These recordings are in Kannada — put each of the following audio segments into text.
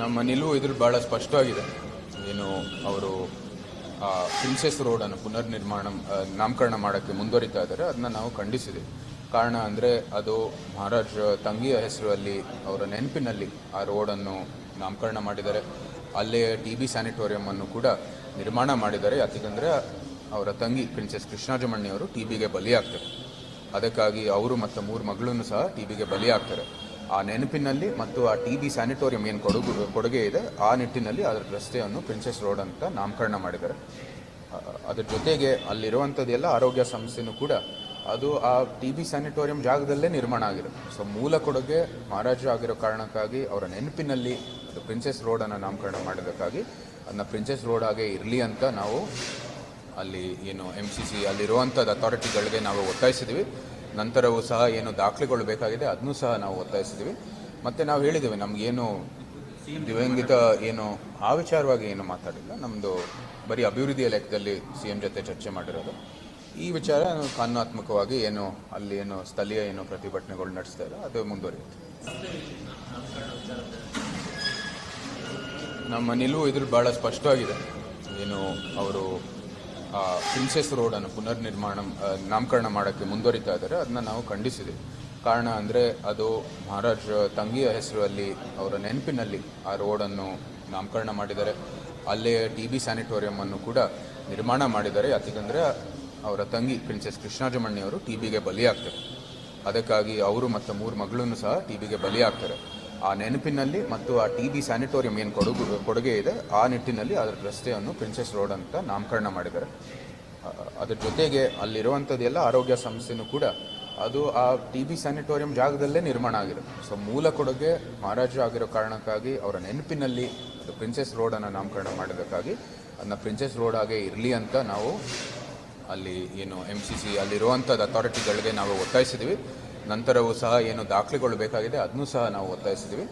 ನಮ್ಮ ನಿಲುವು ಇದ್ರ ಭಾಳ ಸ್ಪಷ್ಟವಾಗಿದೆ. ಏನು ಅವರು ಪ್ರಿನ್ಸೆಸ್ ರೋಡನ್ನು ಪುನರ್ನಿರ್ಮಾಣ ನಾಮಕರಣ ಮಾಡೋಕ್ಕೆ ಮುಂದುವರಿತಾ ಇದ್ದಾರೆ. ಅದನ್ನ ನಾವು ಖಂಡಿಸಿದ್ದೀವಿ ಕಾರಣ ಅಂದರೆ ಅದು ಮಹಾರಾಜ ತಂಗಿಯ ಹೆಸರಲ್ಲಿ ಅವರ ನೆನಪಿನಲ್ಲಿ ಆ ರೋಡನ್ನು ನಾಮಕರಣ ಮಾಡಿದ್ದಾರೆ. ಅಲ್ಲೇ ಟಿ ಬಿ ಸ್ಯಾನಿಟೋರಿಯಮನ್ನು ಕೂಡ ನಿರ್ಮಾಣ ಮಾಡಿದ್ದಾರೆ. ಯಾಕೆಂದರೆ ಅವರ ತಂಗಿ ಪ್ರಿನ್ಸೆಸ್ ಕೃಷ್ಣಾಜಮಣ್ಣಿಯವರು ಟಿ ಬಿಗೆ ಬಲಿಯಾಗ್ತಾರೆ. ಅದಕ್ಕಾಗಿ ಅವರು ಮತ್ತು ಮೂರು ಮಗಳನ್ನು ಸಹ ಟಿ ಬಿಗೆ ಬಲಿಯಾಗ್ತಾರೆ. ಆ ನೆನಪಿನಲ್ಲಿ ಮತ್ತು ಆ ಟಿ ಬಿ ಸ್ಯಾನಿಟೋರಿಯಂ ಏನು ಕೊಡುಗು, ಕೊಡುಗೆ ಇದೆ, ಆ ನಿಟ್ಟಿನಲ್ಲಿ ಅದರ ರಸ್ತೆಯನ್ನು ಪ್ರಿನ್ಸೆಸ್ ರೋಡ್ ಅಂತ ನಾಮಕರಣ ಮಾಡಿದ್ದಾರೆ. ಅದರ ಜೊತೆಗೆ ಅಲ್ಲಿರುವಂಥದ್ದೆಲ್ಲ ಆರೋಗ್ಯ ಸಂಸ್ಥೆನೂ ಕೂಡ ಅದು ಆ ಟಿ ಬಿ ಸ್ಯಾನಿಟೋರಿಯಂ ಜಾಗದಲ್ಲೇ ನಿರ್ಮಾಣ ಆಗಿದೆ ಸೊ ಮೂಲ ಕೊಡುಗೆ ಮಹಾರಾಜ ಆಗಿರೋ ಕಾರಣಕ್ಕಾಗಿ ಅವರ ನೆನಪಿನಲ್ಲಿ ಅದು ಪ್ರಿನ್ಸೆಸ್ ರೋಡನ್ನು ನಾಮಕರಣ ಮಾಡೋದಕ್ಕಾಗಿ ಅದನ್ನ ಪ್ರಿನ್ಸೆಸ್ ರೋಡ್ ಆಗೇ ಇರಲಿ ಅಂತ ನಾವು ಅಲ್ಲಿ ಏನು ಎಂ ಸಿ ಸಿ ಅಲ್ಲಿರುವಂಥದ್ದು ಅಥಾರಿಟಿಗಳಿಗೆ ನಾವು ಒತ್ತಾಯಿಸಿದ್ವಿ ನಂತರವೂ ಸಹ ಏನು ದಾಖಲೆಗಳು ಬೇಕಾಗಿದೆ ಅದನ್ನು ಸಹ ನಾವು ಒತ್ತಾಯಿಸಿದ್ದೀವಿ. ಮತ್ತು ನಾವು ಹೇಳಿದ್ದೇವೆ, ನಮಗೇನು ದಿವಂಗಿತ ಏನು, ಆ ವಿಚಾರವಾಗಿ ಏನು ಮಾತಾಡಿಲ್ಲ. ನಮ್ಮದು ಬರೀ ಅಭಿವೃದ್ಧಿಯ ಲೆಕ್ಕದಲ್ಲಿ ಸಿ ಎಂ ಜೊತೆ ಚರ್ಚೆ ಮಾಡಿರೋದು. ಈ ವಿಚಾರ ಕಾನೂನಾತ್ಮಕವಾಗಿ ಏನು, ಅಲ್ಲಿ ಏನು ಸ್ಥಳೀಯ ಏನು ಪ್ರತಿಭಟನೆಗಳು ನಡೆಸ್ತಾ ಇಲ್ಲ, ಅದು ಮುಂದುವರಿಯುತ್ತೆ. ನಮ್ಮ ನಿಲುವು ಇದ್ರ ಭಾಳ ಸ್ಪಷ್ಟವಾಗಿದೆ. ಏನು, ಅವರು ಪ್ರಿನ್ಸೆಸ್ ರೋಡನ್ನು ಪುನರ್ನಿರ್ಮಾಣ ನಾಮಕರಣ ಮಾಡೋಕ್ಕೆ ಮುಂದುವರಿತಾ ಇದ್ದಾರೆ. ಅದನ್ನ ನಾವು ಖಂಡಿಸಿದೆ ಕಾರಣ ಅಂದರೆ ಅದು ಮಹಾರಾಜ ತಂಗಿಯ ಹೆಸರಲ್ಲಿ ಅವರ ನೆನಪಿನಲ್ಲಿ ಆ ರೋಡನ್ನು ನಾಮಕರಣ ಮಾಡಿದ್ದಾರೆ. ಅಲ್ಲೇ ಟಿ ಬಿ ಸ್ಯಾನಿಟೋರಿಯಮನ್ನು ಕೂಡ ನಿರ್ಮಾಣ ಮಾಡಿದ್ದಾರೆ. ಯಾಕೆಂದರೆ ಅವರ ತಂಗಿ ಪ್ರಿನ್ಸೆಸ್ ಕೃಷ್ಣಾಜಮಣಿಯವರು ಟಿ ಬಿಗೆ ಬಲಿಯಾಗ್ತಾರೆ. ಅದಕ್ಕಾಗಿ ಅವರು ಮತ್ತು ಮೂರು ಮಗಳನ್ನು ಸಹ ಟಿ ಬಿಗೆ ಬಲಿಯಾಗ್ತಾರೆ. ಆ ನೆನಪಿನಲ್ಲಿ ಮತ್ತು ಆ ಟಿ ಬಿ ಸ್ಯಾನಿಟೋರಿಯಂ ಏನು ಕೊಡುಗು, ಕೊಡುಗೆ ಇದೆ, ಆ ನಿಟ್ಟಿನಲ್ಲಿ ಅದರ ರಸ್ತೆಯನ್ನು ಪ್ರಿನ್ಸೆಸ್ ರೋಡ್ ಅಂತ ನಾಮಕರಣ ಮಾಡಿದ್ದಾರೆ. ಅದರ ಜೊತೆಗೆ ಅಲ್ಲಿರುವಂಥದ್ದೆಲ್ಲ ಆರೋಗ್ಯ ಸಂಸ್ಥೆನೂ ಕೂಡ ಅದು ಆ ಟಿ ಬಿ ಸ್ಯಾನಿಟೋರಿಯಂ ಜಾಗದಲ್ಲೇ ನಿರ್ಮಾಣ ಆಗಿದೆ. ಸೊ ಮೂಲ ಕೊಡುಗೆ ಮಹಾರಾಜ ಆಗಿರೋ ಕಾರಣಕ್ಕಾಗಿ ಅವರ ನೆನಪಿನಲ್ಲಿ ಅದು ಪ್ರಿನ್ಸೆಸ್ ರೋಡನ್ನು ನಾಮಕರಣ ಮಾಡೋದಕ್ಕಾಗಿ ಅದನ್ನ ಪ್ರಿನ್ಸೆಸ್ ರೋಡ್ ಆಗೇ ಇರಲಿ ಅಂತ ನಾವು ಅಲ್ಲಿ ಏನು ಎಂ ಸಿ ಸಿ ಅಲ್ಲಿರುವಂಥದ್ದು ಅಥಾರಿಟಿಗಳಿಗೆ ನಾವು ಒತ್ತಾಯಿಸಿದ್ವಿ ನಂತರವೂ ಸಹ ಏನು ದಾಖಲೆಗಳು ಬೇಕಾಗಿದೆ ಅದನ್ನೂ ಸಹ ನಾವು ಒತ್ತಾಯಿಸಿದ್ದೀವಿ.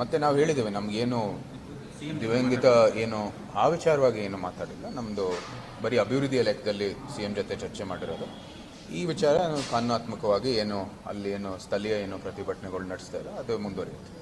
ಮತ್ತು ನಾವು ಹೇಳಿದ್ದೇವೆ, ನಮಗೇನು ದಿವಂಗಿತ ಏನು, ಆ ವಿಚಾರವಾಗಿ ಏನು ಮಾತಾಡಿಲ್ಲ. ನಮ್ಮದು ಬರೀ ಅಭಿವೃದ್ಧಿಯ ಲೆಕ್ಕದಲ್ಲಿ ಸಿ ಎಂ ಜೊತೆ ಚರ್ಚೆ ಮಾಡಿರೋದು. ಈ ವಿಚಾರ ಕಾನೂನಾತ್ಮಕವಾಗಿ ಏನು, ಅಲ್ಲಿ ಏನು ಸ್ಥಳೀಯ ಏನು ಪ್ರತಿಭಟನೆಗಳು ನಡೆಸ್ತಾ ಇಲ್ಲ, ಅದು ಮುಂದುವರಿಯುತ್ತೆ.